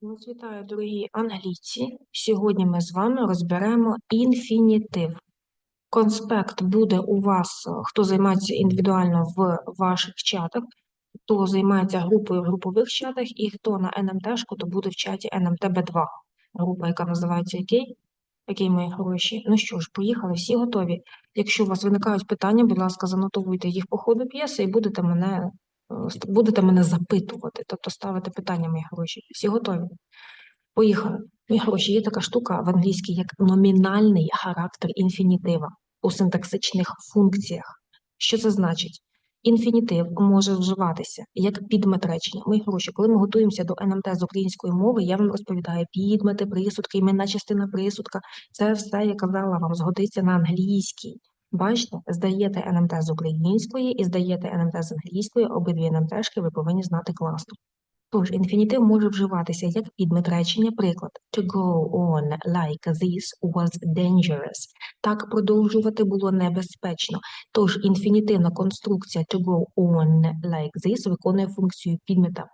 Вас вітаю, дорогі англійці. Сьогодні ми з вами розберемо інфінітив. Конспект буде у вас, хто займається індивідуально в ваших чатах, хто займається групою в групових чатах, і хто на НМТшку, то буде в чаті НМТБ2, група, яка називається який? Який мої хороші. Ну що ж, поїхали, всі готові. Якщо у вас виникають питання, будь ласка, занотовуйте їх по ходу п'єси і будете мене, будете мене запитувати, тобто ставити питання, мої хороші. Всі готові? Поїхали. Мої хороші, є така штука в англійській, як номінальний характер інфінітива у синтаксичних функціях. Що це значить? Інфінітив може вживатися як підмет речення. Мої хороші, коли ми готуємося до НМТ з української мови, я вам розповідаю підмети, присудки, іменна частина присудка. Це все, я казала вам, згодиться на англійській. Бачите, здаєте НМТ з української і здаєте НМТ з англійської, обидві НМТшки ви повинні знати класно. Тож, інфінітив може вживатися як підмет речення, приклад to go on like this was dangerous. Так продовжувати було небезпечно. Тож, інфінітивна конструкція to go on like this виконує функцію підмета.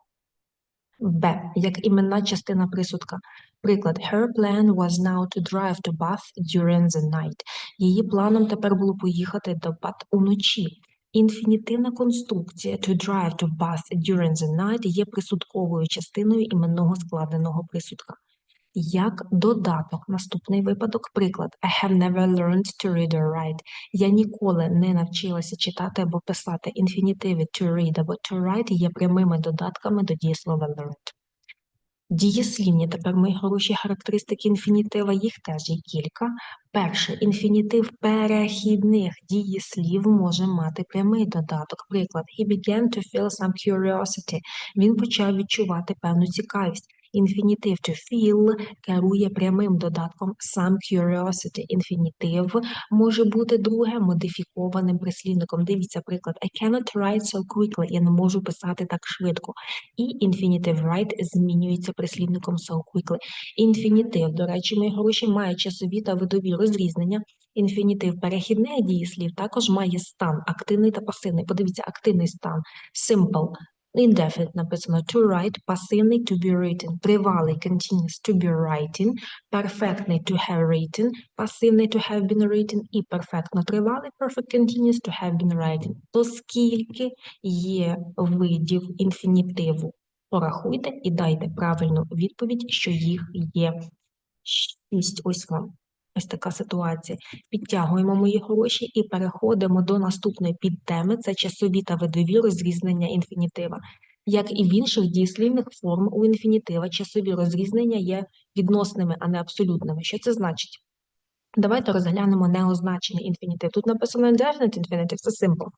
Б. Як іменна частина присудка. Приклад Her plan was now to drive to Bath during the night. Її планом тепер було поїхати до Бат уночі. Інфінітивна конструкція to drive to Bath during the night є присудковою частиною іменного складеного присудка. Як додаток, наступний випадок, приклад I have never learned to read or write. Я ніколи не навчилася читати або писати. Інфінітиви to read або to write є прямими додатками до дієслова learned. Дієслівні тепер мої хороші характеристики інфінітива, їх теж є кілька. Перше, інфінітив перехідних дієслів може мати прямий додаток. Приклад, he began to feel some curiosity. Він почав відчувати певну цікавість. Інфінітив to feel керує прямим додатком some curiosity. Інфінітив може бути друге модифікованим прислівником. Дивіться приклад I cannot write so quickly. Я не можу писати так швидко. І інфінітив write змінюється прислівником so quickly. Інфінітив, до речі, мої гроші має часові та видові розрізнення. Інфінітив перехідних дієслів також має стан, активний та пасивний. Подивіться, активний стан simple, indefinite написано to write, пасивний to be written, тривалий continuous to be writing, перфектний to have written, пасивний to have been written і перфектно тривалий perfect continuous to have been written. То скільки є видів інфінітиву? Порахуйте і дайте правильну відповідь, що їх є шість. Ось вам. Ось така ситуація. Підтягуємо мої гроші і переходимо до наступної підтеми. Це часові та видові розрізнення інфінітива. Як і в інших дієслівних форм у інфінітива, часові розрізнення є відносними, а не абсолютними. Що це значить? Давайте розглянемо неозначений інфінітив. Тут написано indefinite infinitive, це simple.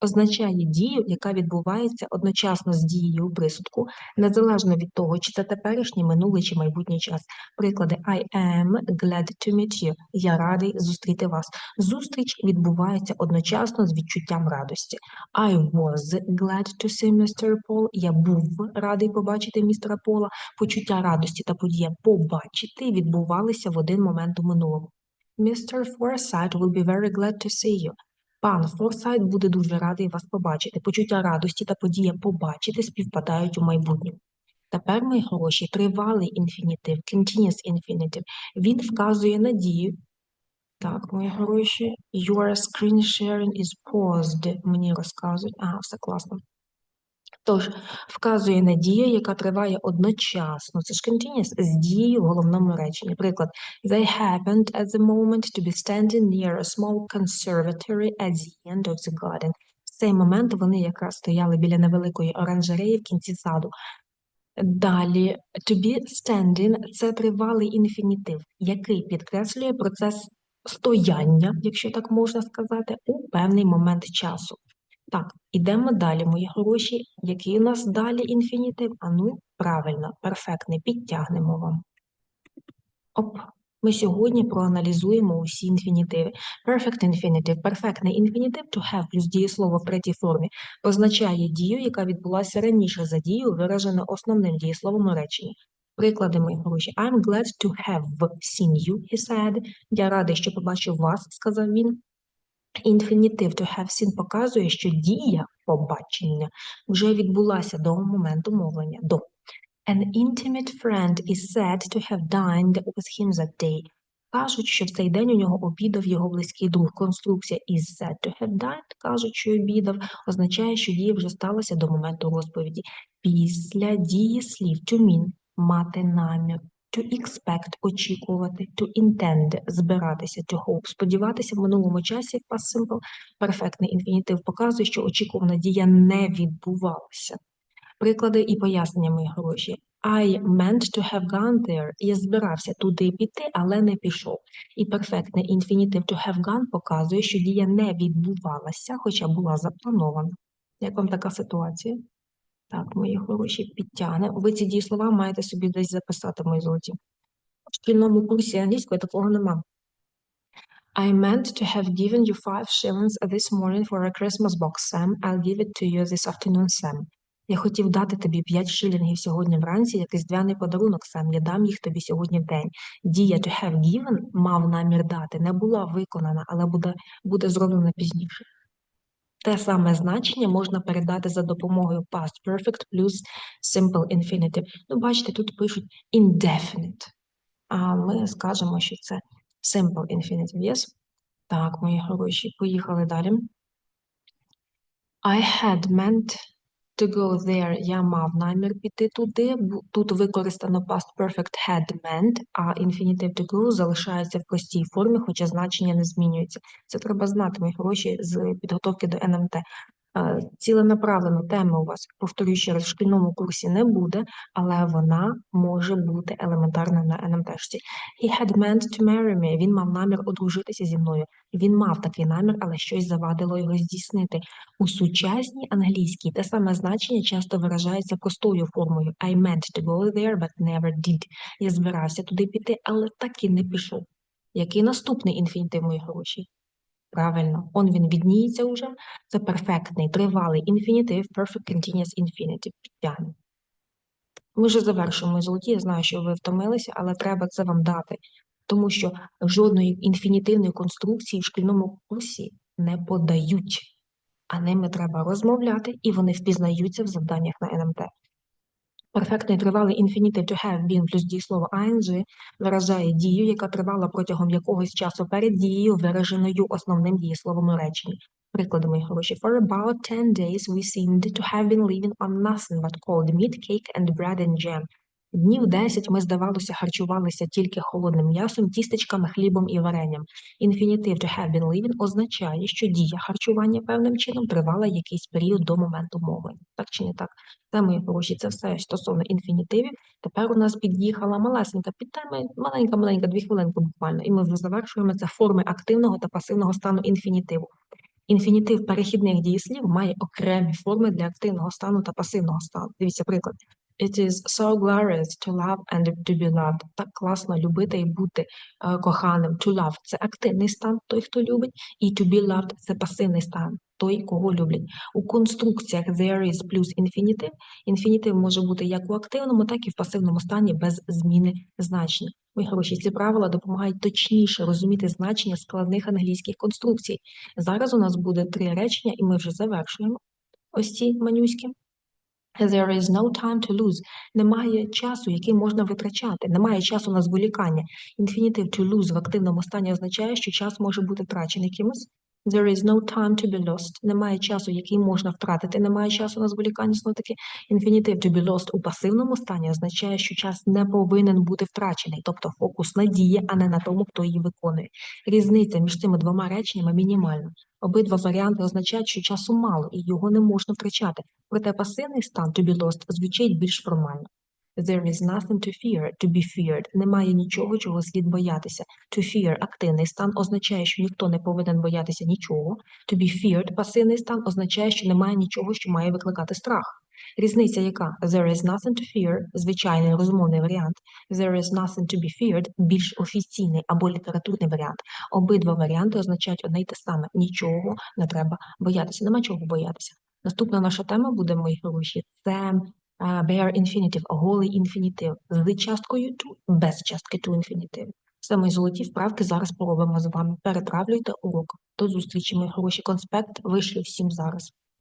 Означає дію, яка відбувається одночасно з дією присудку, незалежно від того, чи це теперішній, минулий чи майбутній час. Приклади I am glad to meet you. Я радий зустріти вас. Зустріч відбувається одночасно з відчуттям радості. I was glad to see Mr. Paul. Я був радий побачити містера Пола. Почуття радості та подія побачити відбувалися в один момент у минулому. Mr. Forsyth will be very glad to see you. Пан Форсайт буде дуже радий вас побачити. Почуття радості та подія побачити співпадають у майбутньому. Тепер, мої хороші, тривалий інфінітив, continuous infinitive, він вказує надію. Так, мої хороші, your screen sharing is paused, мені розказують. Ага, все класно. Тож, вказує на дію, яка триває одночасно. Це ж continuous з дією в головному реченні. Приклад, they happened at the moment to be standing near a small conservatory at the end of the garden. В цей момент вони якраз стояли біля невеликої оранжереї в кінці саду. Далі, to be standing – це тривалий інфінітив, який підкреслює процес стояння, якщо так можна сказати, у певний момент часу. Так, ідемо далі, мої хороші. Який у нас далі інфінітив? А ну, правильно, перфектний, підтягнемо вам. Оп. Ми сьогодні проаналізуємо усі інфінітиви. Perfect infinitive, перфектний інфінітив to have плюс дієслово в третій формі означає дію, яка відбулася раніше за дію, виражену основним дієсловом у реченні. Приклади мої хороші. I'm glad to have seen you, he said. Я радий, що побачив вас, сказав він. Інфінітив to have seen показує, що дія побачення вже відбулася до моменту мовлення. До. An intimate friend is said to have dined with him that day. Кажуть, що в цей день у нього обідав його близький друг. Конструкція is said to have dined, кажуть, що обідав, означає, що дія вже сталася до моменту розповіді. Після дії слів to mean – мати намір, to expect – очікувати, to intend – збиратися, to hope – сподіватися в минулому часі past simple, перфектний інфінітив показує, що очікувана дія не відбувалася. Приклади і пояснення мої хороші. I meant to have gone there. Я збирався туди піти, але не пішов. І перфектний інфінітив to have gone показує, що дія не відбувалася, хоча була запланована. Як вам така ситуація? Так, мої хороші, підтягне. Ви ці дієслова маєте собі десь записати, мої золоті. В шкільному курсі англійської такого нема. I meant to have given you five shillings this morning for a Christmas box, Sam. I'll give it to you this afternoon, Sam. Я хотів дати тобі 5 шилінгів сьогодні вранці, як різдвяний подарунок сам. Я дам їх тобі сьогодні в день. Дія to have given мав намір дати, не була виконана, але буде, буде зроблена пізніше. Те саме значення можна передати за допомогою past perfect плюс simple infinitive. Ну, бачите, тут пишуть indefinite. А ми скажемо, що це simple infinitive, yes? Так, мої хороші, поїхали далі. I had meant to go there я мав намір піти туди. Тут використано past perfect had meant, а infinitive to go залишається в простій формі, хоча значення не змінюється. Це треба знати, мої хороші, з підготовки до НМТ. Ціленаправлено теми у вас, повторюю ще раз, в шкільному курсі не буде, але вона може бути елементарною на НМТшці. He had meant to marry me. Він мав намір одружитися зі мною. Він мав такий намір, але щось завадило його здійснити. У сучасній англійській те саме значення часто виражається простою формою I meant to go there, but never did. Я збирався туди піти, але так і не пішов. Який наступний інфінітив, мої хороші? Правильно, он він відніється уже. Це перфектний, тривалий інфінітив, perfect continuous infinitive. Підтягне. Ми вже завершуємо золоті. Я знаю, що ви втомилися, але треба це вам дати, тому що жодної інфінітивної конструкції в шкільному курсі не подають, а ними треба розмовляти, і вони впізнаються в завданнях на НМТ. Перфектний тривалий інфінітив to have been плюс дієслово ing виражає дію, яка тривала протягом якогось часу перед дією, вираженою основним дієсловом у реченні. Прикладами гроші. For about 10 days we seemed to have been living on nothing but cold meat, cake and bread and jam. Днів 10 ми, здавалося, харчувалися тільки холодним м'ясом, тістечками, хлібом і варенням. Інфінітив to have been living означає, що дія харчування певним чином тривала якийсь період до моменту мовлення. Так чи не так? Це, мої хороші, це все стосовно інфінітивів. Тепер у нас під'їхала малесенька під теми, маленька-маленька, дві хвилинки буквально, і ми вже завершуємо це форми активного та пасивного стану інфінітиву. Інфінітив перехідних дієслів має окремі форми для активного стану та пасивного стану. Дивіться приклад. It is so glorious to love and to be loved. Так класно любити і бути е, коханим. To love – це активний стан, той, хто любить, і to be loved – це пасивний стан, той, кого люблять. У конструкціях there is плюс інфінітив. Інфінітив може бути як у активному, так і в пасивному стані без зміни значення. Мої хороші, ці правила допомагають точніше розуміти значення складних англійських конструкцій. Зараз у нас буде три речення, і ми вже завершуємо ось ці манюські. There is no time to lose. Немає часу, який можна витрачати. Немає часу на зволікання. Інфінітив to lose в активному стані означає, що час може бути втрачений кимось. There is no time to be lost. Немає часу, який можна втратити. Немає часу на зволікання. Знову таки, інфінітив to be lost у пасивному стані означає, що час не повинен бути втрачений, тобто фокус на дії, а не на тому, хто її виконує. Різниця між цими двома реченнями мінімальна. Обидва варіанти означають, що часу мало і його не можна втрачати. Проте пасивний стан to be lost звучить більш формально. There is nothing to fear, to be feared. Немає нічого, чого слід боятися. To fear – активний стан означає, що ніхто не повинен боятися нічого. To be feared – пасивний стан означає, що немає нічого, що має викликати страх. Різниця яка? There is nothing to fear – звичайний розмовний варіант. There is nothing to be feared – більш офіційний або літературний варіант. Обидва варіанти означають одне й те саме. Нічого не треба боятися. Нема чого боятися. Наступна наша тема буде, мої хороші, це bare infinitive, голий інфінітив з часткою to, без частки to інфінітив. Мої золоті вправки зараз поробимо з вами. Перетравлюйте урок. До зустрічі, мої хороші конспект. Вийшли всім зараз.